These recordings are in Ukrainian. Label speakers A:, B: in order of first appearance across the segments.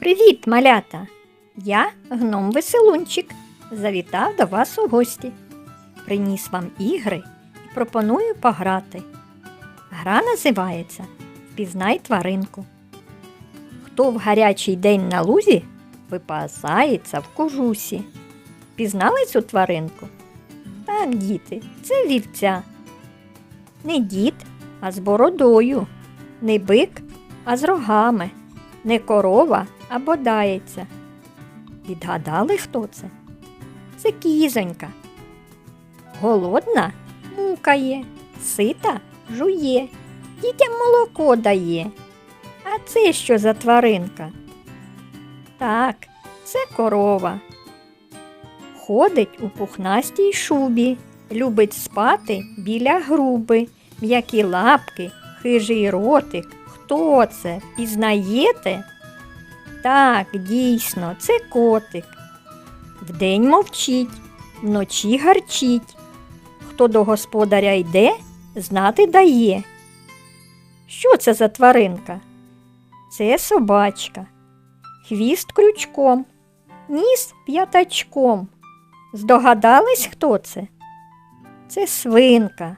A: Привіт, малята! Я гном Веселунчик. Завітав до вас у гості. Приніс вам ігри і пропоную пограти. Гра називається Впізнай тваринку. Хто в гарячий день на лузі випасається в кожусі. Пізнали цю тваринку? Так, діти, це вівця. Не дід, а з бородою, не бик, а з рогами, не корова, а бодається. Відгадали, хто це? Це кізонька. Голодна мукає, сита жує, дітям молоко дає. А це що за тваринка? Так, це корова. Ходить у пухнастій шубі, любить спати біля груби, м'які лапки, хижий ротик. Хто це? Пізнаєте? Так, дійсно, це котик. Вдень мовчить, вночі гарчить. Хто до господаря йде, знати дає. Що це за тваринка? Це собачка. Хвіст крючком, ніс п'ятачком. Здогадались, хто це? Це свинка.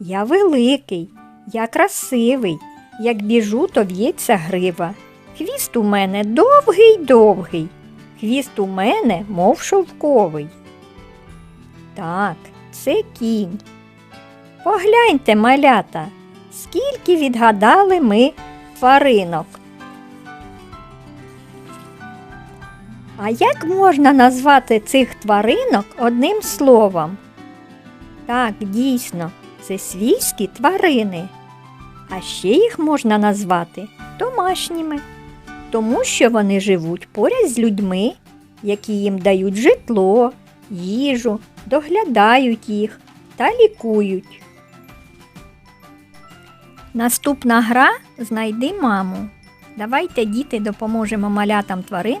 A: Я великий, я красивий, як біжу, то в'ється грива. Хвіст у мене довгий довгий, хвіст у мене, мов шовковий. Так, це кінь. Погляньте, малята, скільки відгадали ми тваринок. А як можна назвати цих тваринок одним словом? Так, дійсно, це свійські тварини. А ще їх можна назвати домашніми, тому що вони живуть поряд з людьми, які їм дають житло, їжу, доглядають їх та лікують. Наступна гра знайди маму. Давайте, діти, допоможемо малятам тварин,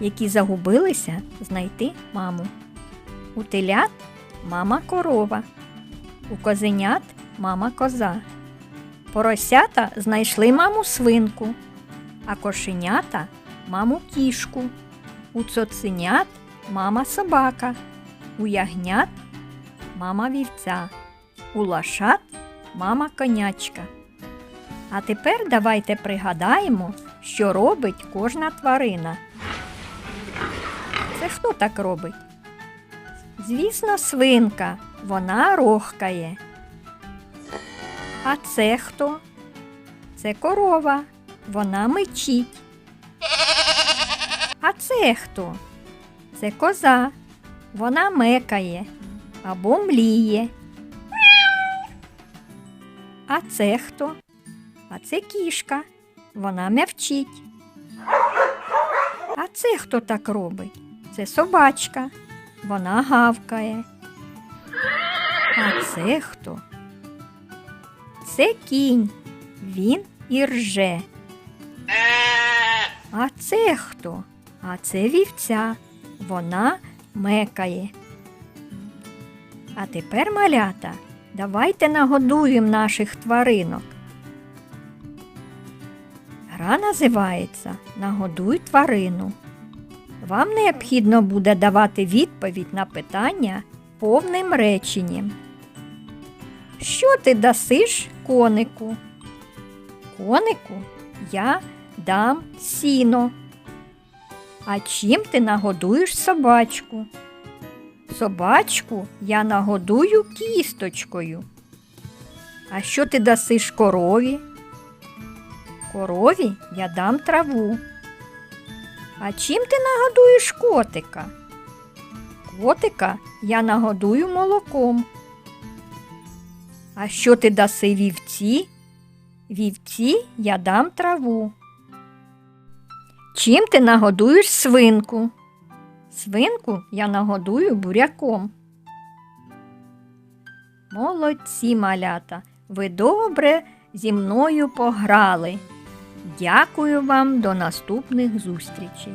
A: які загубилися, знайти маму. У телят мама корова, у козенят мама коза. Поросята знайшли маму свинку, а кошенята маму кішку, у цоценят мама собака, у ягнят мама вівця, у лошад мама конячка. А тепер давайте пригадаємо, що робить кожна тварина. Це хто так робить? Звісно, свинка, вона рохкає. А це хто? Це корова, вона мечить. А це хто? Це коза, вона мекає або мліє. А це хто? А це кішка, вона м'явчить. А це хто так робить? Це собачка, вона гавкає. А це хто? Це кінь, він і рже. А це хто? А це вівця, вона мекає. А тепер, малята, давайте нагодуємо наших тваринок. Гра називається Нагодуй тварину. Вам необхідно буде давати відповідь на питання повним реченням. Що ти дасиш конику? Конику я дам сіно. А чим ти нагодуєш собачку? Собачку я нагодую кісточкою. А що ти дасиш корові? Корові я дам траву. А чим ти нагодуєш котика? Котика я нагодую молоком. А що ти даси вівці? Вівці я дам траву. Чим ти нагодуєш свинку? Свинку я нагодую буряком. Молодці малята, ви добре зі мною пограли. Дякую вам до наступних зустрічей.